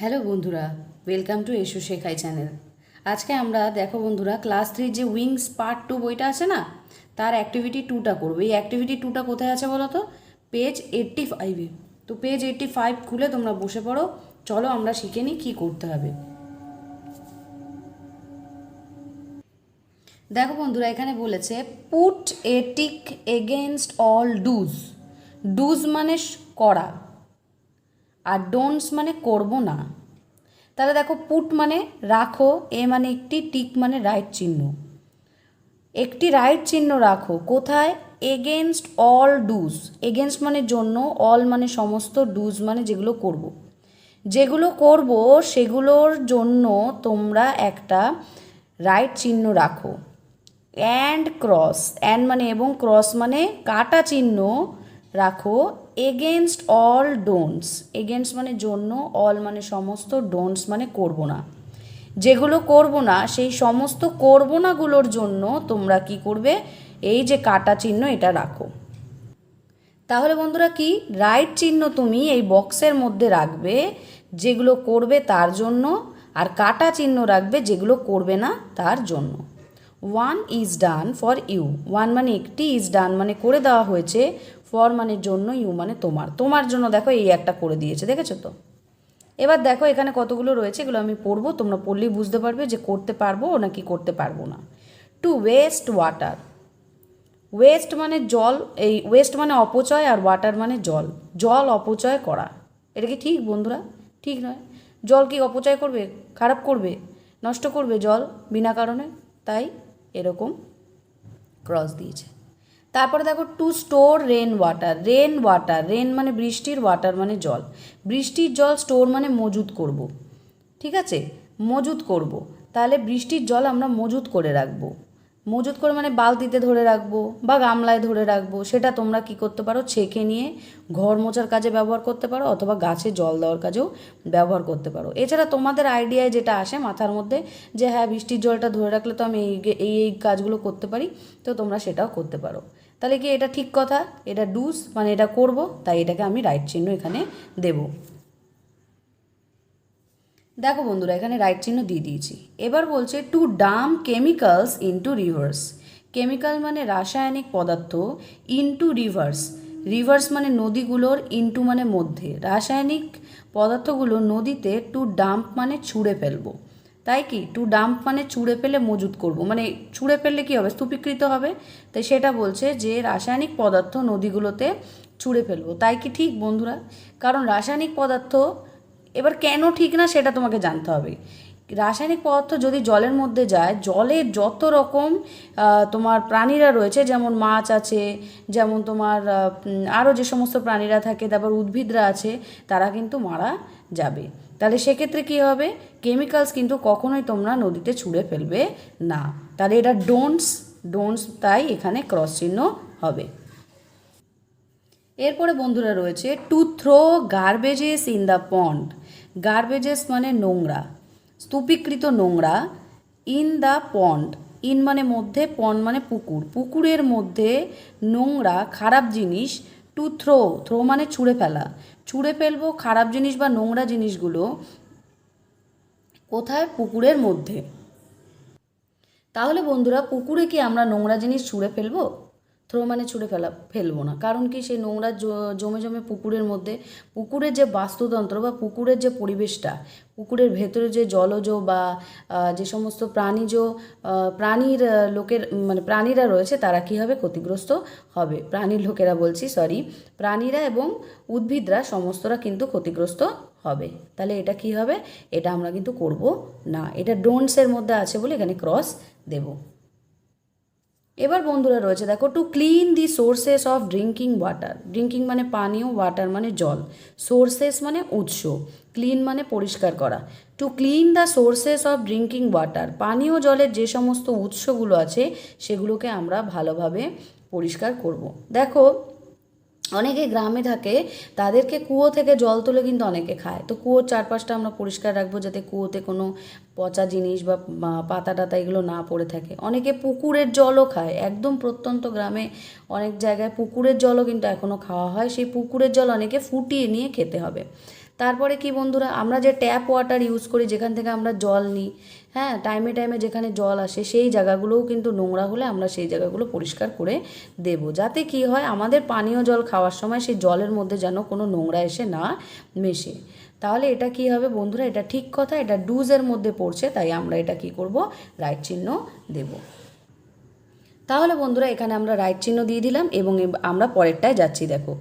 Hello বন্ধুরা welcome to এসু শেখাই channel আজকে আমরা দেখো বন্ধুরা ক্লাস থ্রির যে উইংস পার্ট টু বইটা আছে না, তার অ্যাক্টিভিটি টুটা করব। এই অ্যাক্টিভিটি টুটা কোথায় আছে বলো তো? পেজ এইট্টি ফাইভে তো পেজ এইট্টি ফাইভ খুলে তোমরা বসে পড়ো। চলো আমরা শিখে নিই কী করতে হবে। দেখো বন্ধুরা, এখানে বলেছে put a tick against all do's do's মানে করা। আর ডোন্টস মানে করব না। তাহলে দেখো পুট মানে রাখো, এ মানে একটি টিক মানে রাইট চিহ্ন। একটি রাইট চিহ্ন রাখো, কোথায়? এগেনস্ট অল ডুজ এগেনস্ট মানে জন্য অল মানে সমস্ত ডুজ মানে যেগুলো করব। যেগুলো করব, সেগুলোর জন্য তোমরা একটা রাইট চিহ্ন রাখো। অ্যান্ড ক্রস অ্যান্ড মানে এবং ক্রস মানে কাটা চিহ্ন রাখো। এগেনস্ট অল ডোন্টস এগেনস্ট মানে জন্য অল মানে সমস্ত ডোন্টস মানে করব না। যেগুলো করব না, সেই সমস্ত করব নাগুলোর জন্য তোমরা কি করবে? এই যে কাটা চিহ্ন, এটা রাখো। তাহলে বন্ধুরা কি? রাইট চিহ্ন তুমি এই বক্সের মধ্যে রাখবে, যেগুলো করবে তার জন্য, আর কাটা চিহ্ন রাখবে যেগুলো করবে না তার জন্য। One is done for you one মানে একটি ইজ ডান মানে করে দেওয়া হয়েছে। ফর মানে জন্য ইউ মানে তোমার। তোমার জন্য দেখো এই একটা করে দিয়েছে, দেখেছ তো? এবার দেখো এখানে কতগুলো রয়েছে, এগুলো আমি পড়ব, তোমরা পড়লেই বুঝতে পারবে যে করতে পারব নাকি করতে পারব না। টু ওয়েস্ট ওয়াটার ওয়েস্ট মানে জল, এই ওয়েস্ট মানে অপচয় আর ওয়াটার মানে জল। জল অপচয় করা। এটা কি ঠিক বন্ধুরা? ঠিক নয়। জল কি অপচয় করবে? খারাপ করবে? নষ্ট করবে জল? বিনা কারণে? তাই এরকম ক্রস দিয়েছে। তারপরে দেখো to store rain water rain water rain মানে বৃষ্টির ওয়াটার মানে জল। বৃষ্টির জল স্টোর মানে মজুত করব। ঠিক আছে? মজুত করব। তাহলে বৃষ্টির জল আমরা মজুত করে রাখব। মজুত করে মানে বালতিতে ধরে রাখব বা গামলায় ধরে রাখব। সেটা তোমরা কি করতে পারো? ছেঁকে নিয়ে ঘর মোছার কাজে ব্যবহার করতে পারো অথবা গাছে জল দেওয়ার কাজেও ব্যবহার করতে পারো। এছাড়া তোমাদের আইডিয়ায় যেটা আসে মাথার মধ্যে যে হ্যাঁ বৃষ্টির জলটা ধরে রাখলে তো আমি এই এই কাজগুলো করতে পারি, তো তোমরা সেটাও করতে পারো। তাহলে কি এটা ঠিক কথা? এটা ডুস মানে এটা করব, তাই এটাকে আমি রাইট চিহ্ন এখানে দেবো। দেখো বন্ধুরা, এখানে রাইট চিহ্ন দিয়ে দিয়েছি। এবার বলছে two Dam chemicals into reverse chemical মানে রাসায়নিক পদার্থ ইনটু রিভার্স রিভার্স মানে নদীগুলোর ইনটু মানে মধ্যে। রাসায়নিক পদার্থগুলো নদীতে টু ডাম্প মানে ছুঁড়ে ফেলব। তাই কি? টু ডাম্প মানে চুড়ে ফেলে মজুদ করব। মানে চুড়ে ফেললে কি হবে? স্তূপীকৃত হবে। তাই সেটা বলছে যে রাসায়নিক পদার্থ নদীগুলোতে ছুঁড়ে ফেলব। তাই কি ঠিক বন্ধুরা? কারণ রাসায়নিক পদার্থ এবার কেন ঠিক না সেটা তোমাকে জানতে হবে। রাসায়নিক পদার্থ যদি জলের মধ্যে যায়, জলে যত রকম তোমার প্রাণীরা রয়েছে, যেমন মাছ আছে, যেমন তোমার আরও যে সমস্ত প্রাণীরা থাকে, তারপর উদ্ভিদরা আছে, তারা কিন্তু মারা যাবে। তাহলে সেক্ষেত্রে কী হবে? কেমিক্যালস কিন্তু কখনোই তোমরা নদীতে ছুঁড়ে ফেলবে না। তাহলে এটা ডোন্টস ডোন্টস তাই এখানে ক্রস চিহ্ন হবে। এরপরে বন্ধুরা রয়েছে to throw garbages in the pond garbages মানে নোংরা। স্তূপীকৃত নোংরা ইন দ্য পন্ড ইন মানে মধ্যে পন্ড মানে পুকুর। পুকুরের মধ্যে নোংরা, খারাপ জিনিস টু থ্রো থ্রো মানে ছুঁড়ে ফেলা। ছুঁড়ে ফেলব খারাপ জিনিস বা নোংরা জিনিসগুলো কোথায়? পুকুরের মধ্যে। তাহলে বন্ধুরা, পুকুরে কি আমরা নোংরা জিনিস ছুঁড়ে ফেলব? থ্রো মানে ছুঁড়ে ফেলা, ফেলব না। কারণ কি সেই নোংরা জমে জমে পুকুরের মধ্যে, পুকুরের যে বাস্তুতন্ত্র বা পুকুরের যে পরিবেশটা, পুকুরের ভেতরে যে জলজ বা যে সমস্ত প্রাণীজ প্রাণীর লোকের মানে প্রাণীরা রয়েছে, তারা কি হবে? ক্ষতিগ্রস্ত হবে। প্রাণীর লোকেরা বলছি সরি প্রাণীরা এবং উদ্ভিদরা সমস্তরা কিন্তু ক্ষতিগ্রস্ত হবে। তাহলে এটা কি হবে? এটা আমরা কিন্তু করব না। এটা ডোন্টসের মধ্যে আছে বলে এখানে ক্রস দেবো। এবার বন্ধুরা রয়েছে, দেখো to clean the sources of drinking water drinking মানে পানীয় ওয়াটার মানে জল সোর্সেস মানে উৎস ক্লিন মানে পরিষ্কার করা to clean the sources of drinking water পানীয় জলের যে সমস্ত উৎসগুলো আছে, সেগুলোকে আমরা ভালোভাবে পরিষ্কার করব। দেখো অনেকে গ্রামে থাকে, তাদেরকে কুয়ো থেকে জল তুলে কিন্তু অনেকে খায়। তো কুয়োর চারপাশটা আমরা পরিষ্কার রাখব যাতে কুয়োতে কোনো পচা জিনিস বা পাতা টাতা এগুলো না পড়ে থাকে। অনেকে পুকুরের জলও খায়। একদম প্রত্যন্ত গ্রামে অনেক জায়গায় পুকুরের জলও কিন্তু এখনও খাওয়া হয়। সেই পুকুরের জল অনেকে ফুটিয়ে নিয়ে খেতে হবে। তারপরে কি বন্ধুরা, আমরা যে ট্যাপ ওয়াটার ইউজ করি, যেখান থেকে আমরা জল নিই হ্যাঁ টাইমে টাইমে যেখানে জল আসে, সেই জায়গাগুলোও কিন্তু নোংরা হলে আমরা সেই জায়গাগুলো পরিষ্কার করে দেব। যাতে কি হয়, আমাদের পানীয় জল খাওয়ার সময় সেই জলের মধ্যে যেন কোনো নোংরা এসে না মেশে। তাহলে এটা কি হবে বন্ধুরা, এটা ঠিক কথা, এটা ডুজের মধ্যে পড়ছে, তাই আমরা এটা কি করব রাইট চিহ্ন দেব। তাহলে বন্ধুরা, এখানে আমরা রাইট চিহ্ন দিয়ে দিলাম এবং আমরা পরেরটায় যাচ্ছি, দেখো।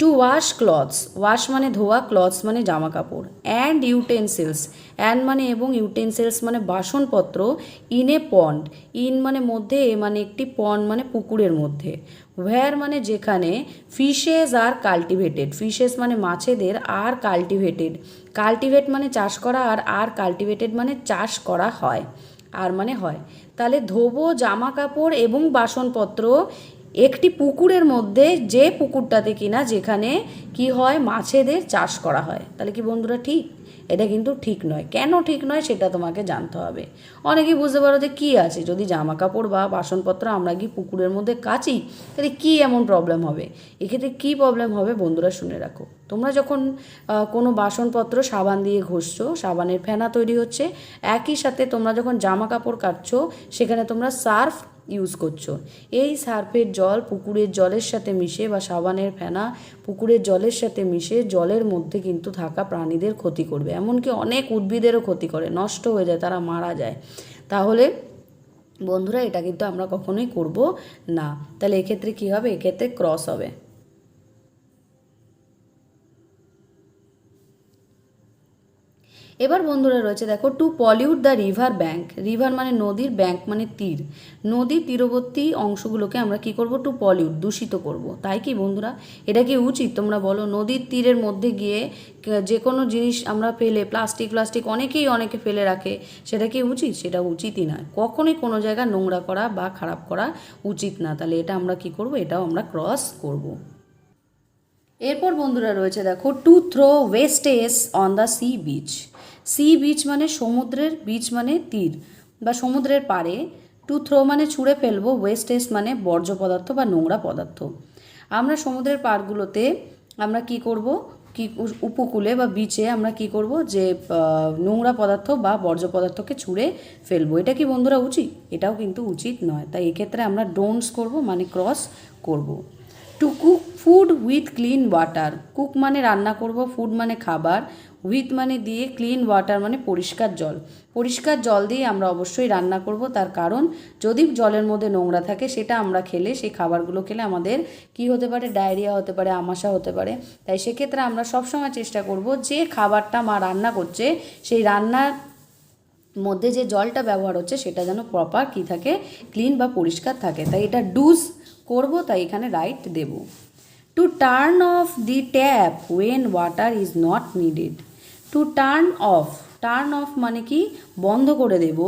টু ওয়াশ ক্লথস ওয়াশ মানে ধোয়া ক্লথস মানে জামা কাপড় অ্যান্ড ইউটেন্সিলস অ্যান্ড মানে এবং ইউটেন্সিলস মানে বাসনপত্র ইন এ পন্ড ইন মানে মধ্যে, এ মানে একটি পন্ড মানে পুকুরের মধ্যে। ওয়্যার মানে যেখানে ফিশেস আর কাল্টিভেটেড ফিশেস মানে মাছেদের আর কাল্টিভেটেড কাল্টিভেট মানে চাষ করা আর আর কাল্টিভেটেড মানে চাষ করা হয়। আর মানে হয়। তাহলে ধোবো জামা কাপড় এবং বাসনপত্র একটি পুকুরের মধ্যে যে পুকুরটাতে কিনা যেখানে কি হয় মাছেদের চাষ করা হয়। তাহলে কি বন্ধুরা ঠিক? এটা কিন্তু ঠিক নয়। কেন ঠিক নয় সেটা তোমাকে জানতে হবে। অনেকেই বুঝতে পারো যে কী আছে? যদি জামা কাপড় বা বাসনপত্র আমরা কি পুকুরের মধ্যে কাচি, তাহলে কী এমন প্রবলেম হবে? এক্ষেত্রে কী প্রবলেম হবে বন্ধুরা শুনে রাখো। তোমরা যখন কোনো বাসনপত্র সাবান দিয়ে ঘষছো, সাবানের ফেনা তৈরি হচ্ছে, একই সাথে তোমরা যখন জামা কাপড় কাটছো, সেখানে তোমরা সার্ফ ইউজ করছ। এই সার্ফের জল পুকুরের জলের সাথে মিশে বা সাবানের ফেনা পুকুরের জলের সাথে মিশে জলের মধ্যে কিন্তু থাকা প্রাণীদের ক্ষতি করবে। এমনকি অনেক উদ্ভিদেরও ক্ষতি করে, নষ্ট হয়ে যায়, তারা মারা যায়। তাহলে বন্ধুরা, এটা কিন্তু আমরা কখনোই করব না। তাহলে এক্ষেত্রে কী হবে? এক্ষেত্রে ক্রস হবে। এবার বন্ধুরা রয়েছে দেখো to pollute the river bank river মানে নদীর ব্যাঙ্ক মানে তীর। নদীর তীরবর্তী অংশগুলোকে আমরা কি করব? টু পলিউট দূষিত করব। তাই কি বন্ধুরা? এটা কি উচিত? তোমরা বলো, নদীর তীরের মধ্যে গিয়ে যে কোনো জিনিস আমরা ফেলে প্লাস্টিক প্লাস্টিক অনেকেই অনেকে ফেলে রাখে, সেটা কি উচিত? সেটা উচিতই না কখনোই কোনো জায়গা নোংরা করা বা খারাপ করা উচিত না। তাহলে এটা আমরা কি করব? এটাও আমরা ক্রস করব। এরপর বন্ধুরা রয়েছে দেখো to throw wastage on the sea beach sea beach মানে সমুদ্রের বিচ মানে তীর বা সমুদ্রের পাড়ে। টু থ্রো মানে ছুঁড়ে ফেলব ওয়েস্টেজ মানে বর্জ্য পদার্থ বা নোংরা পদার্থ। আমরা সমুদ্রের পাড়গুলোতে আমরা কি করব? কি উপকূলে বা বিচে আমরা কি করব? যে নোংরা পদার্থ বা বর্জ্য পদার্থকে ছুঁড়ে ফেলব। এটা কি বন্ধুরা উচিত? এটাও কিন্তু উচিত নয়। তাই এক্ষেত্রে আমরা ডোন্টস করব মানে ক্রস করব। To cook food with clean water cook মানে রান্না করব ফুড মানে খাবার উইথ মানে দিয়ে ক্লিন ওয়াটার মানে পরিষ্কার জল। পরিষ্কার জল দিয়ে আমরা অবশ্যই রান্না করব, তার কারণ যদি জলের মধ্যে নোংরা থাকে, সেটা আমরা খেলে, সেই খাবারগুলো খেলে আমাদের কি হতে পারে? ডায়রিয়া হতে পারে, আমাশা হতে পারে। তাই সেক্ষেত্রে আমরা সবসময় চেষ্টা করব যে খাবারটা মা রান্না করছে, সেই রান্নার মধ্যে যে জলটা ব্যবহার হচ্ছে, সেটা যেন প্রপার কি থাকে ক্লিন বা পরিষ্কার থাকে। তাই এটা ডুজ করব, তাই এখানে write Dev. To turn off the tap when water is not needed to turn off turn off মানে কি? বন্ধ করে দেব।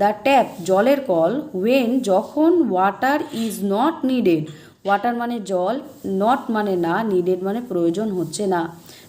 দ্য ট্যাপ জলের কল ওয়েন যখন water is not needed water মানে জল নট মানে না নিডেড মানে প্রয়োজন হচ্ছে না।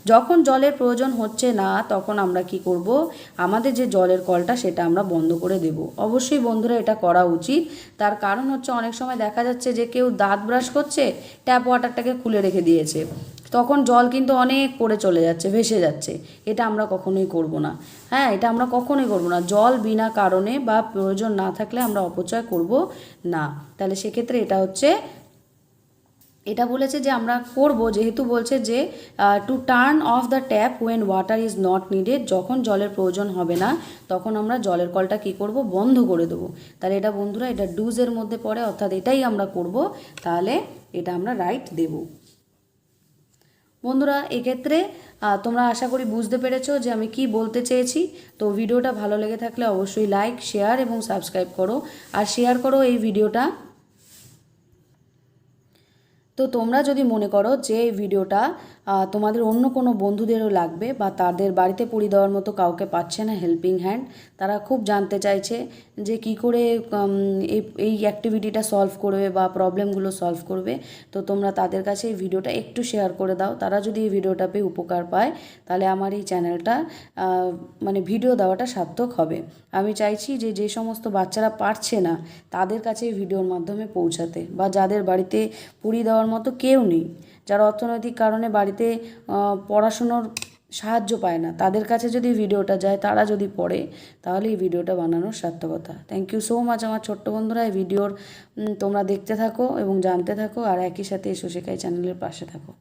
যখন জলের প্রয়োজন হচ্ছে না, তখন আমরা কি করব? আমাদের যে জলের কলটা, সেটা আমরা বন্ধ করে দেব। অবশ্যই বন্ধুরা, এটা করা উচিত। তার কারণ হচ্ছে, অনেক সময় দেখা যাচ্ছে যে কেউ দাঁত ব্রাশ করছে, ট্যাপ ওয়াটারটাকে খুলে রেখে দিয়েছে। তখন জল কিন্তু অনেক পড়ে চলে যাচ্ছে, ভেসে যাচ্ছে। এটা আমরা কখনোই করব না। হ্যাঁ এটা আমরা কখনোই করব না। জল বিনা কারণে বা প্রয়োজন না থাকলে আমরা অপচয় করব না। তাহলে সেক্ষেত্রে এটা হচ্ছে এটা বলেছে যে আমরা করব, যেহেতু বলছে যে to turn off the tap when water is not needed যখন জলের প্রয়োজন হবে না, তখন আমরা জলের কলটা কি করব? বন্ধ করে দেবো। তাহলে এটা বন্ধুরা, এটা ডুজের মধ্যে পড়ে, অর্থাৎ এটাই আমরা করব, তাহলে এটা আমরা রাইট দেব। বন্ধুরা, এক্ষেত্রে তোমরা আশা করি বুঝতে পেরেছ যে আমি কি বলতে চেয়েছি। তো ভিডিওটা ভালো লেগে থাকলে অবশ্যই লাইক শেয়ার এবং সাবস্ক্রাইব করো। আর শেয়ার করো এই ভিডিওটা। তো তোমরা যদি মনে করো যে এই ভিডিওটা তোমাদের অন্য কোনো বন্ধুদেরও লাগবে বা তাদের বাড়িতে পড়ি দেওয়ার মতো কাউকে পাচ্ছে না হেল্পিং হ্যান্ড তারা খুব জানতে চাইছে যে কি করে এই এই অ্যাক্টিভিটিটা সলভ করবে বা প্রবলেমগুলো সলভ করবে। তো তোমরা তাদের কাছে এই ভিডিওটা একটু শেয়ার করে দাও। তারা যদি এই ভিডিওটা পেয়ে উপকার পায়, তাহলে আমার এই চ্যানেলটা মানে ভিডিও দেওয়াটা সার্থক হবে। আমি চাইছি যে যে সমস্ত বাচ্চারা পারছে না, তাদের কাছে এই ভিডিওর মাধ্যমে পৌঁছাতে বা যাদের বাড়িতে পুরি দেওয়ার মতো কেউ নেই যারা অর্থনৈতিক কারণে বাড়িতে পড়াশুনোর সাহায্য পায় না, তাদের কাছে যদি ভিডিওটা যায়, তারা যদি পড়ে, তাহলে এই ভিডিওটা বানানোর সার্থকতা। থ্যাংক ইউ সো মাচ আমার ছোট্ট বন্ধুরা, এই ভিডিওর তোমরা দেখতে থাকো এবং জানতে থাকো, আর একই সাথে এসো শেখাই চ্যানেলের পাশে থাকো।